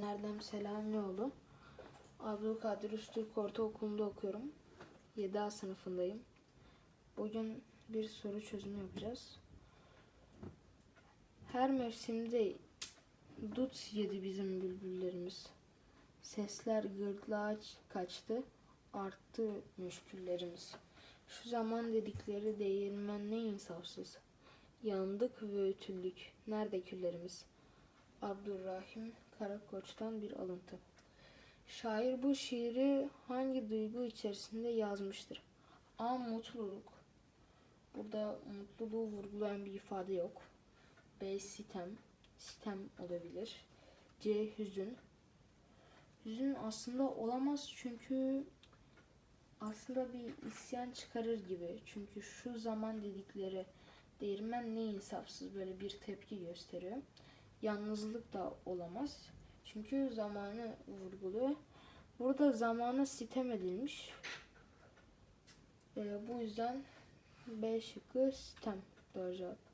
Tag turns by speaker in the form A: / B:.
A: Ben Erdem Selamlioğlu. Abdülkadir Üstürk Ortaokulu'nda okuyorum. 7A sınıfındayım. Bugün bir soru çözümü yapacağız. Her mevsimde dut yedi bizim bülbüllerimiz. Sesler gırtlağa kaçtı, arttı müşküllerimiz. Şu zaman dedikleri değirmen ne insafsız. Yandık ve ötüldük, nerede küllerimiz? Abdurrahim Karakoç'tan bir alıntı. Şair bu şiiri hangi duygu içerisinde yazmıştır? A. Mutluluk. Burada mutluluğu vurgulayan bir ifade yok. B. Sitem. Sitem olabilir. C. Hüzün. Hüzün aslında olamaz çünkü aslında bir isyan çıkarır gibi. Çünkü şu zaman dedikleri değirmen ne insafsız böyle bir tepki gösteriyor. Yalnızlık da olamaz. Çünkü zamanı vurguluyor. Burada zamana sitem edilmiş. Ee, bu yüzden B şıkkı sitem doğru cevap.